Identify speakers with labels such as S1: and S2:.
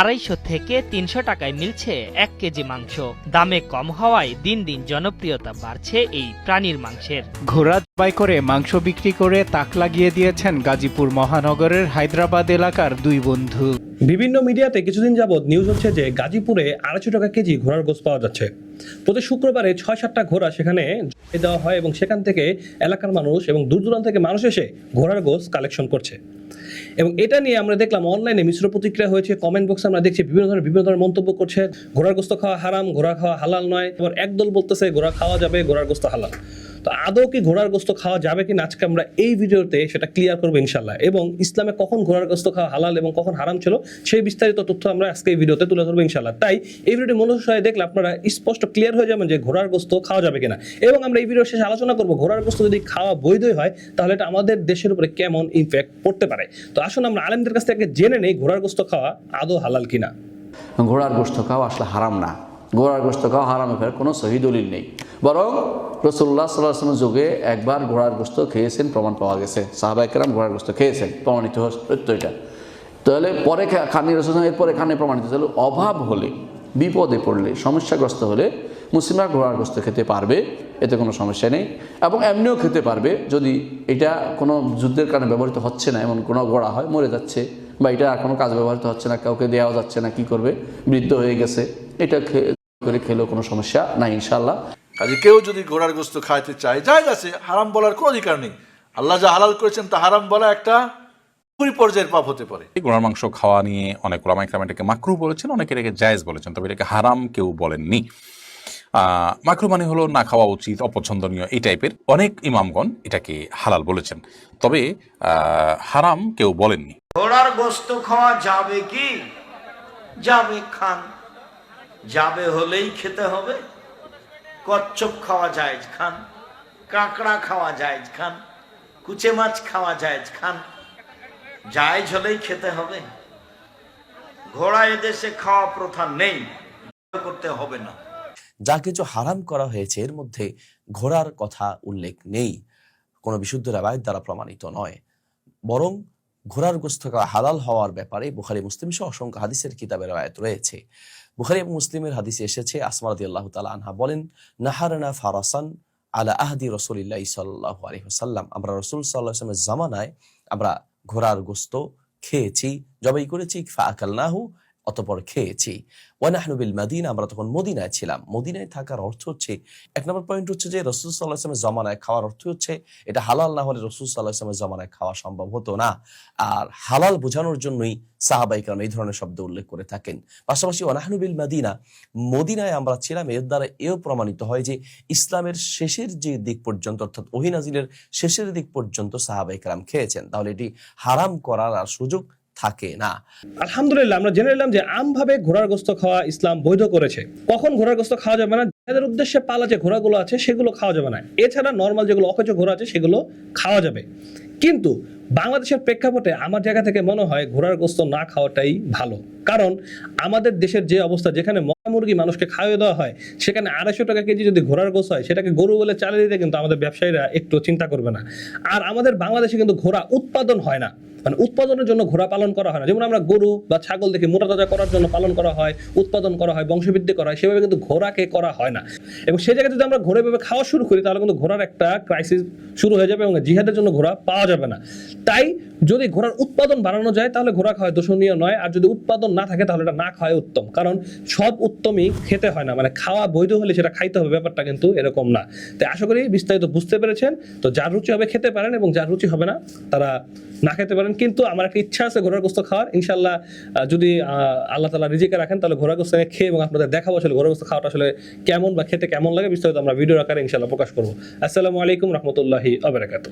S1: আড়াইশো থেকে তিনশো টাকায় মিলছে এক কেজি মাংস। দামে কম হওয়ায় দিন দিন জনপ্রিয়তা বাড়ছে এই প্রাণীর মাংসের।
S2: ঘোড়া জবাই করে মাংস বিক্রি করে তাক লাগিয়ে দিয়েছেন গাজীপুর মহানগরের হায়দ্রাবাদ এলাকার দুই বন্ধু।
S3: বিভিন্ন মিডিয়াতে কিছুদিন যাবৎ নিউজ হচ্ছে যে গাজীপুরে আড়াইশো টাকা কেজি ঘোড়ার গোস পাওয়া যাচ্ছে। প্রতি শুক্রবারে ছয় সাতটা ঘোড়া সেখানে দেওয়া হয় এবং সেখান থেকে এলাকার মানুষ এবং দূর দূরান্ত থেকে মানুষ এসে ঘোড়ার গোস কালেকশন করছে। এবং এটা নিয়ে আমরা দেখলাম অনলাইনে মিশ্র প্রতিক্রিয়া হয়েছে। কমেন্ট বক্সে আমরা দেখছি বিভিন্ন ধরনের বিভিন্ন ধরনের মন্তব্য করছে। ঘোড়ার গোস্ত খাওয়া হারাম, ঘোড়া খাওয়া হালাল নয়। এবার একদল বলতেছে, ঘোড়া খাওয়া যাবে, ঘোড়ার গোস্ত হালাল। তো আদৌ কি ঘোড়ার গোস্ত খাওয়া যাবে কিনা আজকে আমরা এই ভিডিওতে সেটা ক্লিয়ার করব ইনশাল্লাহ এবং ইসলামে কখন ঘোড়ার গোস্ত খাওয়া হালাল এবং কখন হারাম ছিল সেই বিস্তারিত তথ্য আমরা আজকে এই ভিডিওতে তুলে ধরবো ইনশাল্লাহ তাই এই ভিডিওটি মনোসহায় দেখলে আপনারা স্পষ্ট ক্লিয়ার হয়ে যাবেন যে ঘোড়ার গোস্ত খাওয়া যাবে কিনা। এবং আমরা এই ভিডিওর শেষে আলোচনা করব, ঘোড়ার গোস্ত যদি খাওয়া বৈধই হয়, তাহলে এটা আমাদের দেশের উপরে কেমন ইমপ্যাক্ট পড়তে পারে? তো আসুন আমরা আলেমদের কাছ থেকে জেনে নেই ঘোড়ার গোস্ত খাওয়া আদৌ হালাল কিনা।
S4: ঘোড়ার গোস্ত খাওয়া আসলে হারাম না। ঘোড়ার গোস্ত খাওয়া হারাম ফের কোনো সহি দলিল নেই। বরং রসুল্লাহ সাল্লাহামের যুগে একবার ঘোড়ার গোস্ত খেয়েছেন, প্রমাণ পাওয়া গেছে। সাহাবাইকেরাম ঘোড়ার গোস্ত খেয়েছেন, প্রমাণিত সত্য এটা। তাহলে পরে খানি রসুল এরপরে খানে প্রমাণিত। তাহলে অভাব হলে, বিপদে পড়লে, সমস্যাগ্রস্ত হলে মুসলিমরা ঘোড়ার গোস্ত খেতে পারবে, এতে কোনো সমস্যা নেই। এবং এমনিও খেতে পারবে, যদি এটা কোনো যুদ্ধের কারণে ব্যবহৃত হচ্ছে না, এমন কোনো ঘোড়া হয়, মরে যাচ্ছে, বা এটা আর কোনো কাজ ব্যবহৃত হচ্ছে না, কাউকে দেওয়া যাচ্ছে না, কি করবে? বৃদ্ধ হয়ে গেছে, এটা করে খেলেও কোনো সমস্যা নাই ইনশাল্লাহ
S5: কাজে কেউ যদি ঘোড়ার গোস্ত খাইতে চায় যাই আছে হারাম বলার কোনো অধিকার নেই। আল্লাহ যা হালাল করেছেন তা হারাম বলা একটা পুরি পর্যায়ের পাপ হতে পারে।
S6: এই ঘোড়ার মাংস খাওয়া নিয়ে অনেক ওলামা ইকরাম এটাকে মাকরু বলেছেন অনেকে এটাকে জায়েজ বলেছেন তবে এটাকে হারাম কেউ বলেননি। মাকরু মানে হলো না খাওয়া উচিত অপছন্দনীয় এই টাইপের অনেক ইমামগণ এটাকে হালাল বলেছেন। তবে হারাম কেউ বলেননি।
S7: ঘোড়ার গোস্ত খাওয়া যাবে কি? যাবে খান। যাবে হলেই খেতে হবে। কচ্ছপ খাওয়া যায় খান, কাঁকড়া খাওয়া যায় খান, কুচে মাছ খাওয়া যায় খান। জায়জ হলেই খেতে হবে। ঘোড়া এদেশে খাওয়া প্রথা নেই করতে হবে না।
S8: যা কিছু হারাম করা হয়েছে, এর মধ্যে ঘোড়ার কথা উল্লেখ নেই। কোনো বিশুদ্ধ রেবায়ত দ্বারা প্রমাণিত নয়। বরং ঘোড়ার গোস্ত খাওয়া হালাল হওয়ার ব্যাপারে বুখারি মুসলিম সহ অসংখ্য হাদিসের কিতাবের রায়ত রয়েছে। বুখারি মুসলিমের হাদিসে এসেছে আসমারদি আল্লাহ তালা আনহা বলেন, নাহারানা ফারাসান আলা আহদি রসুলিল্লাহ সাল্লাহ আলহিহাসাল্লাম আমরা রসুল সাল্লাহামের জামানায় আমরা ঘোড়ার গোস্ত খেয়েছি, জবাই করেছি ফা আকাল নাহু অতপর খেয়েছি। ওয়ানাহনুবিল মাদিনা, আমরা তখন মদিনায় ছিলাম। মদিনায় থাকার অর্থ হচ্ছে, এক নম্বর পয়েন্ট হচ্ছে যে, রসুল সাল্লাহ আসলামের জমানায় খাওয়ার অর্থ হচ্ছে, এটা হালাল না হলে রসুল সাল্লাহ আসলামের জমানায় খাওয়া সম্ভব হতো না। আর হালাল বোঝানোর জন্যই সাহাবাইকার এই ধরনের শব্দ উল্লেখ করে থাকেন। পাশাপাশি ওয়ানাহনুবিল মাদিনা, মদিনায় আমরা ছিলাম, এর দ্বারা এও প্রমাণিত হয় যে, ইসলামের শেষের যে দিক পর্যন্ত, অর্থাৎ ওহিনাজিলের শেষের দিক পর্যন্ত সাহাবাইকার খেয়েছেন। তাহলে এটি হারাম করার আর সুযোগ থাকে, না।
S3: আলহামদুলিল্লাহ, আমরা জেনে নিলাম যে আমভাবে ঘোড়ার গোস্ত খাওয়া ইসলাম বৈধ করেছে। কখন ঘোড়ার গোস্ত খাওয়া যাবে না? যাদের উদ্দেশ্যে পালা যে ঘোড়াগুলো আছে, সেগুলো খাওয়া যাবে না। এছাড়া নর্মাল যেগুলো অকেজ ঘোড়া আছে, সেগুলো খাওয়া যাবে। কিন্তু বাংলাদেশের প্রেক্ষাপটে আমার জায়গা থেকে মনে হয় ঘোড়ার গোস্ত না খাওয়াটাই ভালো। কারণ আমাদের দেশের যে অবস্থা, যেখানে মরা মুরগি মানুষকে খাওয়িয়ে দেওয়া হয়, সেখানে আড়াইশো টাকা কেজি যদি ঘোড়ার গোস্ত হয়, সেটাকে গরু বলে চালিয়ে দিতে কিন্তু আমাদের ব্যবসায়ীরা একটু চিন্তা করবে না। আর আমাদের বাংলাদেশে কিন্তু ঘোড়া উৎপাদন হয় না। মানে উৎপাদনের জন্য ঘোড়া পালন করা হয় না। যেমন আমরা গরু বা ছাগল দেখি, মোটা তাজা করার জন্য পালন করা হয়, উৎপাদন করা হয়, বংশবৃদ্ধি করা হয়, সেভাবে কিন্তু ঘোড়াকে করা হয় না। এবং সেই জায়গায় যদি আমরা ঘোড়া ভাবে খাওয়া শুরু করি, তাহলে কিন্তু ঘোড়ার একটা ক্রাইসিস শুরু হয়ে যাবে এবং জিহাদের জন্য ঘোড়া পাওয়া যাবে না। তাই যদি ঘোড়ার উৎপাদন বাড়ানো যায়, তাহলে ঘোড়া খাওয়া দোষণীয় নয়। আর যদি উৎপাদন না থাকে, তাহলে এটা না খাওয়াই উত্তম। কারণ সব উত্তমই খেতে হয় না। মানে খাওয়া বৈধ হলে সেটা খাইতে হবে, ব্যাপারটা কিন্তু এরকম না। তাই আশা করি বিস্তারিত বুঝতে পেরেছেন। তো যার রুচি হবে খেতে পারেন এবং যার রুচি হবে না, তারা না খেতে পারেন। কিন্তু আমার একটা ইচ্ছা আছে ঘোড়ার গোস্ত খাওয়ার। ইনশাল্লাহ যদি আল্লাহ তালা রিজিকে রাখেন, তাহলে ঘোড়া গোস্ত খেয়ে এবং আপনাদের দেখাবো আসলে ঘোড়া গোস্ত খাওয়াটা আসলে কেমন বা খেতে কেমন লাগে। বিস্তারিত আমরা ভিডিও আকারে ইনশাল্লাহ প্রকাশ করব। আসসালামু আলাইকুম রহমতুল্লাহি আবরাকাতু